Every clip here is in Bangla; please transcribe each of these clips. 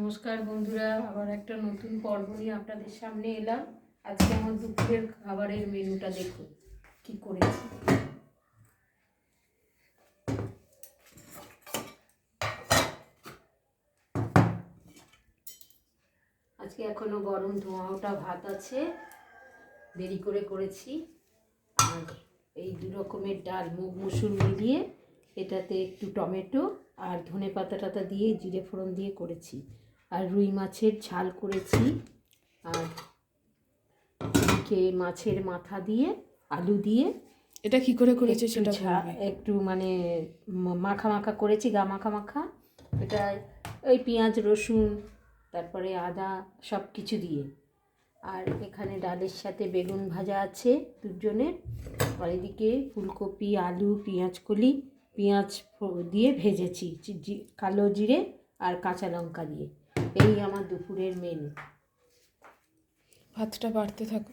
নমস্কার বন্ধুরা, আবার একটা নতুন পর্ব নিয়ে আপনাদের সামনে এলাম। আজকে আমার দুপুরের খাবারের মেনুটা দেখুন, কি করেছি। আজকে এখনও গরম ধোঁয়া ওঠা ভাত আছে, দেরি করে করেছি। আর এই দু রকমের ডাল, মুগ মুসুর মিলিয়ে এটাতে একটু টমেটো আর ধনে পাতা টাতা দিয়ে, জিরে ফোড়ন দিয়ে করেছি। আর রুই মাছের ঝাল করেছি। আর এদিকে মাছের মাথা দিয়ে আলু দিয়ে এটা কি করে করেছে সেটা একটু মানে মাখা মাখা করেছি গা মাখা মাখা। এটা ওই পেঁয়াজ রসুন তারপরে আদা সব কিছু দিয়ে। আর এখানে ডালের সাথে বেগুন ভাজা আছে দুজনের। আর এদিকে ফুলকপি আলু পেঁয়াজ কলি পেঁয়াজ দিয়ে ভেজেছি কালো জিরে আর কাঁচা লঙ্কা দিয়ে। এই আমার দুপুরের মেনু ভাতটা বাড়তে থাকো।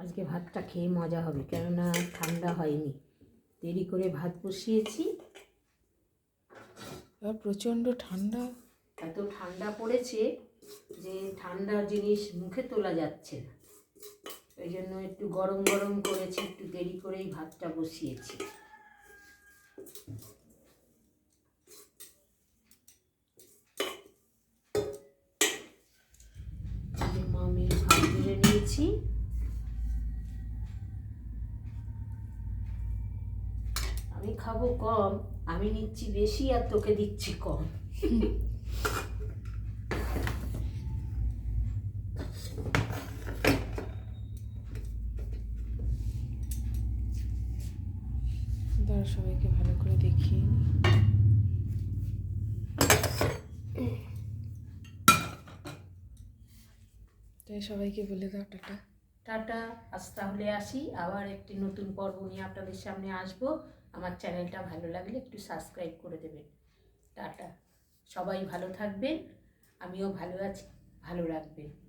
আজকে ভাতটা খেয়ে মজা হবে কেননা ঠান্ডা হয়নি। দেরি করে ভাত বসিয়েছি। প্রচণ্ড ঠান্ডা। এত ঠান্ডা পড়েছে যে ঠান্ডা জিনিস মুখে তোলা যাচ্ছে না। ওই জন্য একটু গরম গরম করেছি, একটু দেরি করেই ভাতটা বসিয়েছি। যে ভাত নিয়েছি। আমি খাব কম, আমি নিচ্ছি বেশি আর তোকে দিচ্ছি কম। দাঁড়া সবাইকে ভালো করে তাই সবাইকে বলে দাও টাটা। টাটা, আজ তাহলে আসি। আবার একটি নতুন পর্ব নিয়ে আপনাদের সামনে আসব। আমার চ্যানেলটা ভালো লাগলে একটু সাবস্ক্রাইব করে দেবেন। টাটা। সবাই ভালো থাকবেন। আমিও ভালো আছি, ভালো রাখবেন।